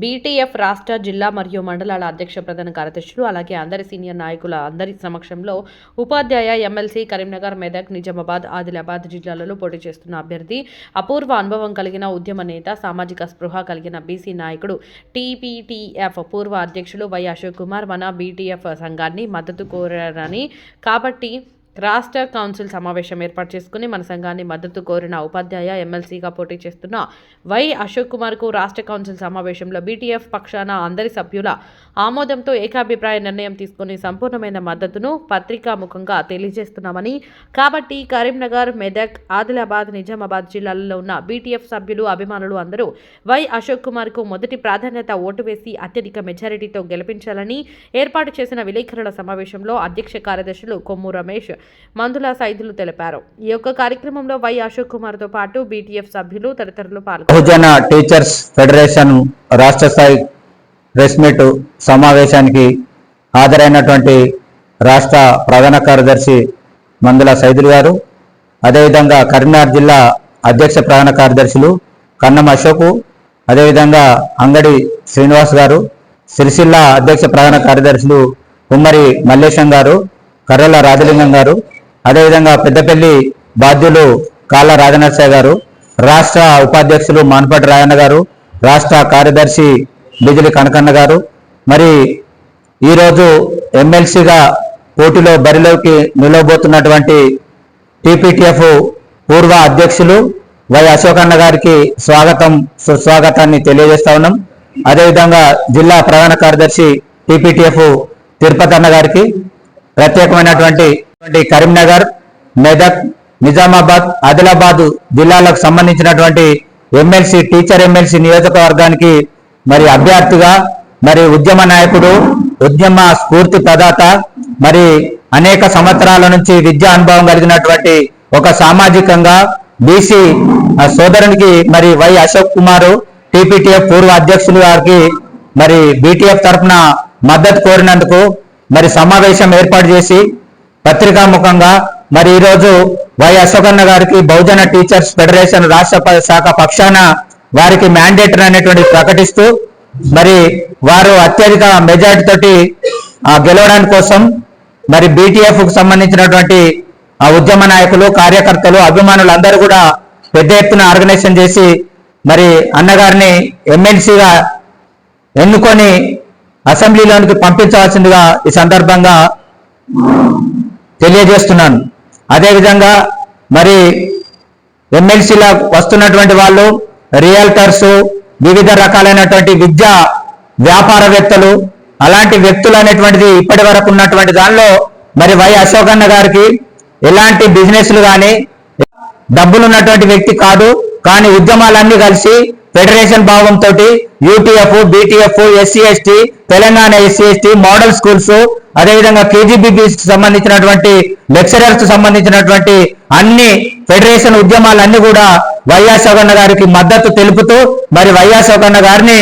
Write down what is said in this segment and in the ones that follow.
BTF రాష్ట్ర జిల్లా మరియు మండలాల అధ్యక్ష ప్రధాన కార్యదర్శులు అలాగే అందరి సీనియర్ నాయకుల అందరి సమక్షంలో ఉపాధ్యాయ ఎమ్మెల్సీ కరీంనగర్ మెదక్ నిజామాబాద్ ఆదిలాబాద్ జిల్లాలలో పోటీ చేస్తున్న అభ్యర్థి అపూర్వ అనుభవం కలిగిన ఉద్యమ నేత సామాజిక స్పృహ కలిగిన బీసీ నాయకుడు టీపీటీఎఫ్ పూర్వ అధ్యక్షులు వై అశోక్ కుమార్ మన బీటీఎఫ్ సంఘాన్ని మద్దతు కోరారని. కాబట్టి రాష్ట్ర కౌన్సిల్ సమావేశం ఏర్పాటు చేసుకుని మన సంఘాన్ని మద్దతు కోరిన ఉపాధ్యాయ ఎమ్మెల్సీగా పోటీ చేస్తున్న వై అశోక్ కుమార్కు రాష్ట్ర కౌన్సిల్ సమావేశంలో బీటీఎఫ్ పక్షాన అందరి సభ్యుల ఆమోదంతో ఏకాభిప్రాయ నిర్ణయం తీసుకుని సంపూర్ణమైన మద్దతును పత్రికాముఖంగా తెలియజేస్తున్నామని. కాబట్టి కరీంనగర్ మెదక్ ఆదిలాబాద్ నిజామాబాద్ జిల్లాలలో ఉన్న బీటీఎఫ్ సభ్యులు అభిమానులు అందరూ వై అశోక్ కుమార్కు మొదటి ప్రాధాన్యత ఓటు వేసి అత్యధిక మెజారిటీతో గెలిపించాలని ఏర్పాటు చేసిన విలేకరుల సమావేశంలో అధ్యక్ష కార్యదర్శులు కొమ్ము రమేష్ మందుల సైదులు తెలిపారు. ఈ యొక్క కార్యక్రమంలో వై అశోక్ కుమార్తో పాటు బీటీఎఫ్ సభ్యులు తదితరులు పాల్గొన్నారు టీచర్స్ ఫెడరేషన్ రాష్ట్ర స్థాయి ప్రెస్ మీట్ సమావేశానికి హాజరైనటువంటి రాష్ట్ర ప్రధాన కార్యదర్శి మందుల సైదులు గారు అదేవిధంగా కరీంనగర్ జిల్లా అధ్యక్ష ప్రధాన కార్యదర్శులు కన్నం అశోకు అదేవిధంగా అంగడి శ్రీనివాస్ గారు సిరిసిల్ల అధ్యక్ష ప్రధాన కార్యదర్శులు ఉమ్మరి మల్లేశం గారు కర్రల రాజలింగం గారు అదేవిధంగా పెద్దపల్లి బాధ్యులు కాళ్ళ రాజనరసయ్య గారు రాష్ట్ర ఉపాధ్యక్షులు మాన్పాటి రాయన్న గారు రాష్ట్ర కార్యదర్శి బిజిలి కనకన్న గారు. మరి ఈరోజు ఎమ్మెల్సీగా పోటీలో బరిలోకి నిలవబోతున్నటువంటి టీపీటీఎఫ్ పూర్వ అధ్యక్షులు వై అశోకన్న గారికి స్వాగతం సుస్వాగతాన్ని తెలియజేస్తా ఉన్నాం. అదేవిధంగా జిల్లా ప్రధాన కార్యదర్శి టీపీటీఎఫ్ తిరుపతి అన్న గారికి ప్రత్యేకమైనటువంటి కరీంనగర్ మెదక్ నిజామాబాద్ ఆదిలాబాద్ జిల్లాలకు సంబంధించినటువంటి ఎమ్మెల్సీ టీచర్ ఎమ్మెల్సీ నియోజకవర్గానికి మరి అభ్యర్థిగా మరి ఉద్యమ నాయకుడు ఉద్యమ స్ఫూర్తి ప్రదాత మరి అనేక సంవత్సరాల నుంచి విద్యా అనుభవం కలిగినటువంటి ఒక సామాజికంగా బీసీ సోదరునికి మరి వై అశోక్ కుమారు టీపీటీఎఫ్ పూర్వ అధ్యక్షులు గారికి మరి బీటీఎఫ్ తరఫున మద్దతు కోరినందుకు మరి సమావేశం ఏర్పాటు చేసి పత్రికాముఖంగా మరి ఈరోజు వై అశోకన్న గారికి బహుజన టీచర్స్ ఫెడరేషన్ రాష్ట్ర శాఖ పక్షాన వారికి మ్యాండేటర్ అనేటువంటి ప్రకటిస్తూ మరి వారు అత్యధిక మెజార్టీ తోటి గెలవడానికి కోసం మరి బీటీఎఫ్కు సంబంధించినటువంటి ఆ ఉద్యమ నాయకులు కార్యకర్తలు అభిమానులు అందరూ కూడా పెద్ద ఎత్తున ఆర్గనైజేషన్ చేసి మరి అన్నగారిని ఎమ్మెల్సీగా ఎన్నుకొని అసెంబ్లీలోనికి పంపించవలసిందిగా ఈ సందర్భంగా తెలియజేస్తున్నాను. అదేవిధంగా మరి ఎమ్మెల్సీలో వస్తున్నటువంటి వాళ్ళు రియల్టర్స్ వివిధ రకాలైనటువంటి విద్యా వ్యాపారవేత్తలు అలాంటి వ్యక్తులు అనేటువంటిది ఇప్పటి వరకు ఉన్నటువంటి దానిలో మరి వై అశోకన్న గారికి ఎలాంటి బిజినెస్లు కానీ డబ్బులు ఉన్నటువంటి వ్యక్తి కాదు కానీ ఉద్యమాలన్నీ కలిసి ఫెడరేషన్ భావంతో UTF BTF SC ST Telangana SC ST model schools అదేవిధంగా కేజీబీబీ సంబంధించినటువంటి లెక్చరర్స్ సంబంధించినటువంటి అన్ని ఫెడరేషన్ ఉద్యమాలన్నీ కూడా వైఎస్ సోగన్న గారికి మద్దతు తెలుపుతూ మరి వైఎస్ సోగన్న గారిని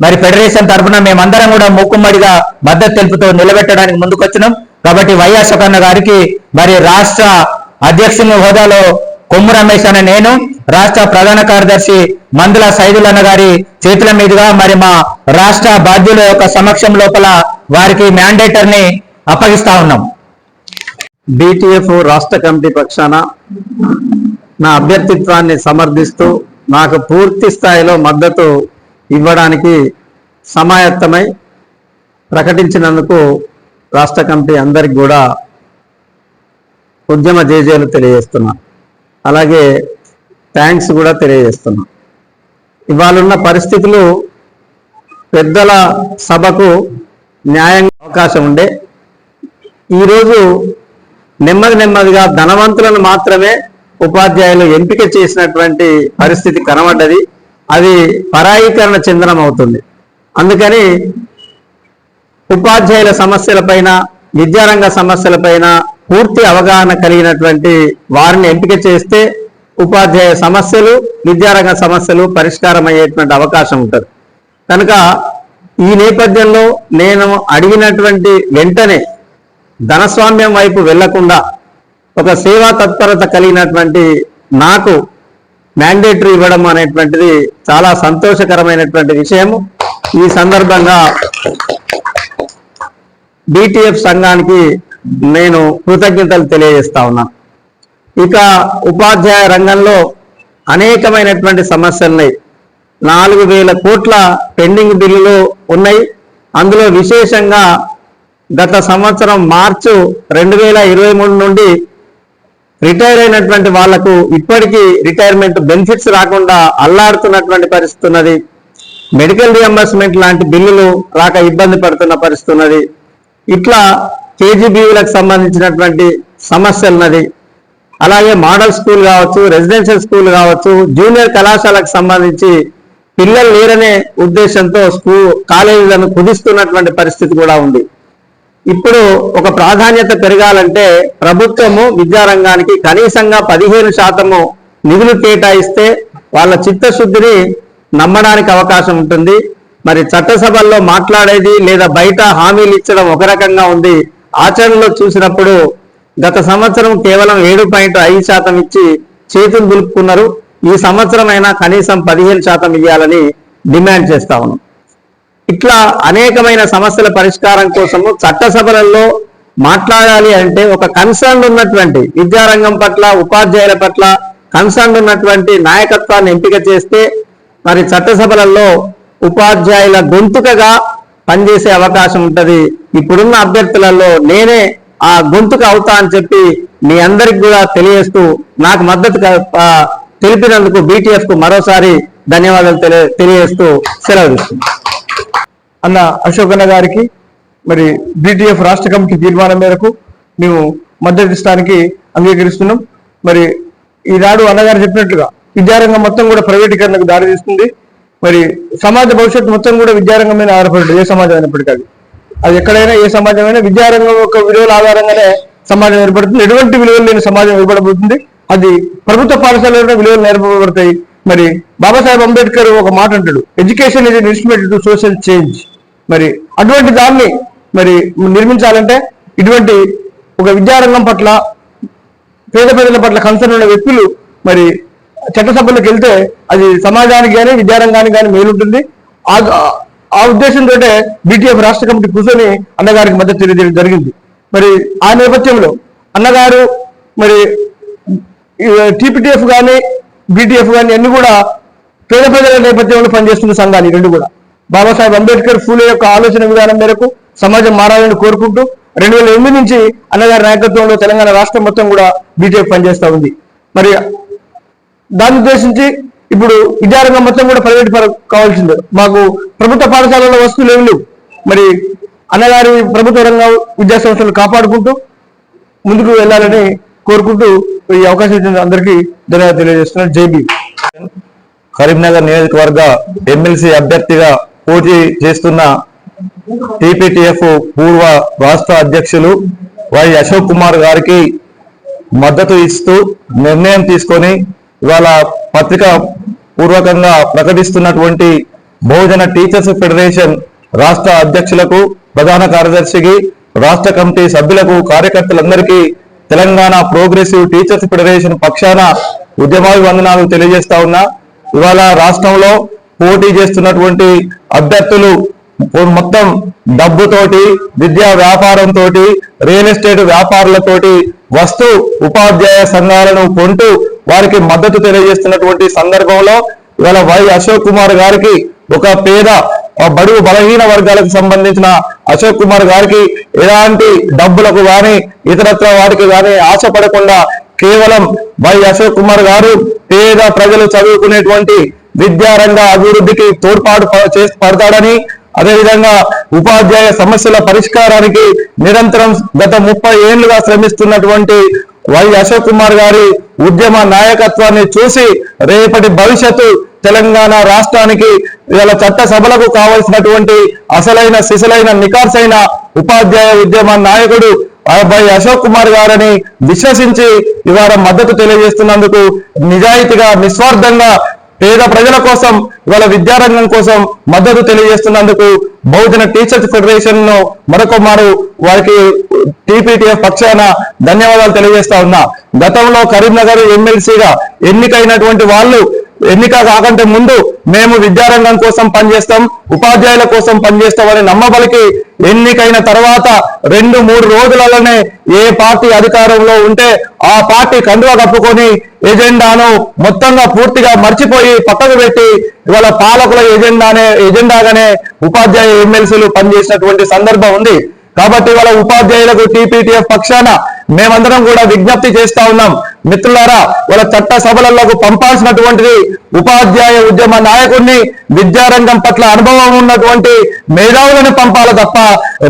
మరి ఫెడరేషన్ తరఫున మేమందరం కూడా మూకుమ్మడిగా మద్దతు తెలుపుతూ నిలబెట్టడానికి ముందుకొచ్చినాం. కాబట్టి వైఎస్ సోగన్న గారికి మరి రాష్ట్ర అధ్యక్షుని హోదాలో కొమ్ము రమేష్ అనే నేను రాష్ట్ర ప్రధాన కార్యదర్శి మందుల సైదులన్న గారి చేతుల మీదుగా మరి మా రాష్ట్ర బాధ్యుల యొక్క సమక్షం లోపల వారికి మ్యాండేటర్ని అప్పగిస్తా ఉన్నాం. బీటీఎఫ్ రాష్ట్ర కమిటీ పక్షాన నా అభ్యర్థిత్వాన్ని సమర్థిస్తూ నాకు పూర్తి స్థాయిలో మద్దతు ఇవ్వడానికి సమాయత్తమై ప్రకటించినందుకు రాష్ట్ర కమిటీ అందరికి కూడా ఉద్యమ జేజేలు తెలియజేస్తున్నాను అలాగే థ్యాంక్స్ కూడా తెలియజేస్తున్నాం. ఇవాళ పరిస్థితులు పెద్దల సభకు న్యాయంగా అవకాశం ఉండే. ఈరోజు నెమ్మది నెమ్మదిగా ధనవంతులను మాత్రమే ఉపాధ్యాయులు ఎంపిక చేసినటువంటి పరిస్థితి కనబడ్డది. అది పరాయీకరణ చెందడం అవుతుంది. అందుకని ఉపాధ్యాయుల సమస్యలపైన విద్యారంగ సమస్యలపైన పూర్తి అవగాహన కలిగినటువంటి వారిని ఎంపిక చేస్తే ఉపాధ్యాయ సమస్యలు విద్యారంగ సమస్యలు పరిష్కారం అయ్యేటువంటి అవకాశం ఉంటుంది. కనుక ఈ నేపథ్యంలో నేను అడిగినటువంటి వెంటనే ధనస్వామ్యం వైపు వెళ్ళకుండా ఒక సేవా తత్పరత కలిగినటువంటి నాకు మ్యాండేటరీ ఇవ్వడం అనేటువంటిది చాలా సంతోషకరమైనటువంటి విషయము. ఈ సందర్భంగా బీటీఎఫ్ సంఘానికి నేను కృతజ్ఞతలు తెలియజేస్తా ఉన్నా. ఇక ఉపాధ్యాయ రంగంలో అనేకమైనటువంటి సమస్యలు ఉన్నాయి. నాలుగు వేల కోట్ల పెండింగ్ బిల్లులు ఉన్నాయి. అందులో విశేషంగా గత సంవత్సరం మార్చు రెండు వేల ఇరవై మూడు నుండి రిటైర్ అయినటువంటి వాళ్ళకు ఇప్పటికీ రిటైర్మెంట్ బెనిఫిట్స్ రాకుండా అల్లాడుతున్నటువంటి పరిస్థితి ఉన్నది. మెడికల్ రియంబర్స్మెంట్ లాంటి బిల్లులు రాక ఇబ్బంది పడుతున్న పరిస్థితి ఉన్నది. ఇట్లా కేజీబీలకు సంబంధించినటువంటి సమస్యలు ఉన్నది అలాగే మోడల్ స్కూల్ కావచ్చు రెసిడెన్షియల్ స్కూల్ కావచ్చు జూనియర్ కళాశాలకు సంబంధించి పిల్లలు లేరనే ఉద్దేశంతో స్కూల్ కాలేజీలను కుదిస్తున్నటువంటి పరిస్థితి కూడా ఉంది. ఇప్పుడు ఒక ప్రాధాన్యత పెరగాలంటే ప్రభుత్వము విద్యారంగానికి కనీసంగా పదిహేను శాతము నిధులు కేటాయిస్తే వాళ్ళ చిత్తశుద్ధిని నమ్మడానికి అవకాశం ఉంటుంది. మరి చట్టసభల్లో మాట్లాడేది లేదా బయట హామీలు ఇచ్చడం ఒక రకంగా ఉంది. ఆచరణలో చూసినప్పుడు గత సంవత్సరం కేవలం ఏడు పాయింట్ ఐదు శాతం ఇచ్చి చేతులు దులుపుకున్నారు. ఈ సంవత్సరం అయినా కనీసం పదిహేను శాతం ఇవ్వాలని డిమాండ్ చేస్తా ఉన్నాం. ఇట్లా అనేకమైన సమస్యల పరిష్కారం కోసము చట్టసభలలో మాట్లాడాలి అంటే ఒక కన్సర్న్ ఉన్నటువంటి విద్యారంగం పట్ల ఉపాధ్యాయుల పట్ల కన్సర్న్ ఉన్నటువంటి నాయకత్వాన్ని ఎంపిక చేస్తే మరి చట్టసభలలో ఉపాధ్యాయుల గొంతుకగా పనిచేసే అవకాశం ఉంటుంది. ఇప్పుడున్న అభ్యర్థులలో నేనే ఆ గొంతుకు అవుతా అని చెప్పి మీ అందరికి కూడా తెలియజేస్తూ నాకు మద్దతు తెలిపినందుకు బీటీఎఫ్కు మరోసారి ధన్యవాదాలు తెలియ తెలియజేస్తూ సెలవు అన్న అశోక్ అన్న గారికి మరి బీటీఎఫ్ రాష్ట్ర కమిటీ తీర్మానం మేరకు మేము మద్దతు ఇస్తానికి అంగీకరిస్తున్నాం. మరి ఈనాడు అన్నగారు చెప్పినట్లుగా విద్యారంగం మొత్తం కూడా ప్రైవేటీకరణకు దారితీస్తుంది. మరి సమాజ భవిష్యత్తు మొత్తం కూడా విద్యారంగం మీద ఆధారపడి ఏ సమాజం అయినప్పటికీ అది అది ఎక్కడైనా ఏ సమాజమైనా విద్యారంగం యొక్క విలువల ఆధారంగానే సమాజం ఏర్పడుతుంది. ఎటువంటి విలువలు లేని సమాజం ఏర్పడబోతుంది. అది ప్రభుత్వ పాఠశాలలో విలువలు నేర్పబడతాయి. మరి బాబాసాహెబ్ అంబేద్కర్ ఒక మాట అంటాడు education is instrument to social change మరి అటువంటి దాన్ని మరి నిర్మించాలంటే ఇటువంటి ఒక విద్యారంగం పట్ల పేద ప్రజల పట్ల కన్సర్న్ ఉన్న వ్యక్తులు మరి చట్టసభలకు వెళ్తే అది సమాజానికి కానీ విద్యారంగానికి కానీ మేలుంటుంది. ఆ ఆ ఉద్దేశంతో బీటీఎఫ్ రాష్ట్ర కమిటీ కూర్చొని అన్నగారికి మద్దతు తెలియజేయడం జరిగింది. మరి ఆ నేపథ్యంలో అన్నగారు మరి టీపీటీఎఫ్ కానీ బీటీఎఫ్ కానీ అన్ని కూడా పేద ప్రజల నేపథ్యంలో పనిచేస్తున్న సంఘాలు రెండు కూడా. బాబాసాహెబ్ అంబేద్కర్ ఫూలే యొక్క ఆలోచన విధానం మేరకు సమాజం మారాలని కోరుకుంటూ రెండు వేల ఎనిమిది నుంచి అన్నగారి నాయకత్వంలో తెలంగాణ రాష్ట్రం మొత్తం కూడా బీటీఎఫ్ పనిచేస్తూ ఉంది. మరి దాన్ని ఉద్దేశించి ఇప్పుడు విద్యారంగం మొత్తం కూడా ప్రైవేట్ కావాల్సిందే. మాకు ప్రభుత్వ పాఠశాలలో వస్తువులు ఏమి లేవు. మరి అన్నగారి ప్రభుత్వ రంగ విద్యా సంస్థలు కాపాడుకుంటూ ముందుకు వెళ్ళాలని కోరుకుంటూ ఈ అవకాశం ఇచ్చిన అందరికీ ధన్యవాదాలు తెలియజేస్తున్నాను. జై కరీంనగర్ నియోజకవర్గ ఎమ్మెల్సీ అభ్యర్థిగా పోటీ చేస్తున్న టిపిటిఎఫ్ పూర్వ రాష్ట్ర అధ్యక్షులు వై అశోక్ కుమార్ గారికి మద్దతు ఇస్తూ నిర్ణయం తీసుకొని ఇవాళ పత్రిక పూర్వకంగా ప్రకటిస్తున్నటువంటి బహుజన టీచర్స్ ఫెడరేషన్ రాష్ట్ర అధ్యక్షులకు ప్రధాన కార్యదర్శికి రాష్ట్ర కమిటీ సభ్యులకు కార్యకర్తలందరికీ తెలంగాణ ప్రోగ్రెసివ్ టీచర్స్ ఫెడరేషన్ పక్షాన ఉద్యమాభివందనాలు తెలియజేస్తా ఉన్నా. ఇవాళ రాష్ట్రంలో పోటీ చేస్తున్నటువంటి అభ్యర్థులు మొత్తం డబ్బుతోటి విద్యా వ్యాపారంతో రియల్ ఎస్టేట్ వ్యాపారులతోటి వస్తు ఉపాధ్యాయ సంఘాలను కొంటూ వారికి మద్దతు తెలియజేస్తున్నటువంటి సందర్భంలో ఇవాళ వై అశోక్ కుమార్ గారికి ఒక పేద బడుగు బలహీన వర్గాలకు సంబంధించిన అశోక్ కుమార్ గారికి ఎలాంటి డబ్బులకు గాని ఇతరత్ర వాటికి గాని ఆశపడకుండా కేవలం వై అశోక్ కుమార్ గారు పేద ప్రజలు చదువుకునేటువంటి విద్యారంగ అభివృద్ధికి తోడ్పాటు ప- చేసి పడతాడని అదేవిధంగా ఉపాధ్యాయ సమస్యల పరిష్కారానికి నిరంతరం గత ముప్పై ఏళ్ళుగా శ్రమిస్తున్నటువంటి వై అశోక్ కుమార్ గారి ఉద్యమ నాయకత్వాన్ని చూసి రేపటి భవిష్యత్తు తెలంగాణ రాష్ట్రానికి ఇవాళ చట్ట సభలకు కావలసినటువంటి అసలైన సిసలైన నికార్సైన ఉపాధ్యాయ ఉద్యమ నాయకుడు వై అశోక్ కుమార్ గారని విశ్వసించి ఇవాళ మద్దతు తెలియజేస్తున్నందుకు నిజాయితీగా నిస్వార్థంగా పేద ప్రజల కోసం ఇవాళ విద్యారంగం కోసం మద్దతు తెలియజేస్తున్నందుకు బహుజన టీచర్స్ ఫెడరేషన్ను మరొక మారు వారికి టీపీటీఎఫ్ పక్షాన ధన్యవాదాలు తెలియజేస్తా ఉన్నా. గతంలో కరీంనగర్ ఎమ్మెల్సీగా ఎన్నికైనటువంటి వాళ్ళు ఎన్నిక కాకంటే ముందు మేము విద్యారంగం కోసం పనిచేస్తాం ఉపాధ్యాయుల కోసం పనిచేస్తామని నమ్మబలికి ఎన్నికైన తర్వాత రెండు మూడు రోజులలోనే ఏ పార్టీ అధికారంలో ఉంటే ఆ పార్టీ కండువ కప్పుకొని ఎజెండాను మొత్తంగా పూర్తిగా మర్చిపోయి పక్కకు పెట్టి ఇవాళ పాలకుల ఎజెండానే ఎజెండాగానే ఉపాధ్యాయ ఎమ్మెల్సీలు పనిచేసినటువంటి సందర్భం ఉంది. కాబట్టి ఇవాళ ఉపాధ్యాయులకు టీపీటీఎఫ్ పక్షాన మేమందరం కూడా విజ్ఞప్తి చేస్తా ఉన్నాం. మిత్రులారా వాళ్ళ చట్ట సభలకు పంపాల్సినటువంటిది ఉపాధ్యాయ ఉద్యమ నాయకుడిని విద్యారంగం పట్ల అనుభవం ఉన్నటువంటి మేధావులను పంపాలి తప్ప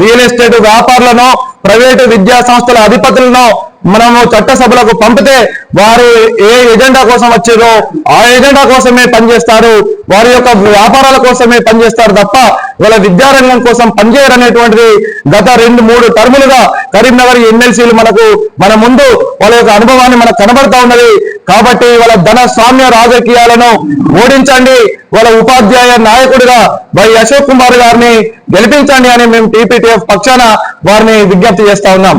రియల్ ఎస్టేట్ వ్యాపారులను ప్రైవేటు విద్యా సంస్థల అధిపతులను మనము చట్టసభలకు పంపితే వారు ఏ ఎజెండా కోసం వచ్చారో ఆ ఎజెండా కోసమే పనిచేస్తారు. వారి యొక్క వ్యాపారాల కోసమే పనిచేస్తారు తప్ప వాళ్ళ విద్యారంగం కోసం పనిచేయరు అనేటువంటిది గత రెండు మూడు టర్ములుగా కరీంనగర్ ఎమ్మెల్సీలు మనకు మన ముందు వాళ్ళ యొక్క అనుభవాన్ని మనకు కనబడతా ఉన్నది. కాబట్టి వాళ్ళ ధన స్వామ్య రాజకీయాలను ఓడించండి. వాళ్ళ ఉపాధ్యాయ నాయకుడిగా వై అశోక్ కుమార్ గారిని గెలిపించండి అని మేము టీపీటీఎఫ్ పక్షాన వారిని విజ్ఞప్తి చేస్తా ఉన్నాం.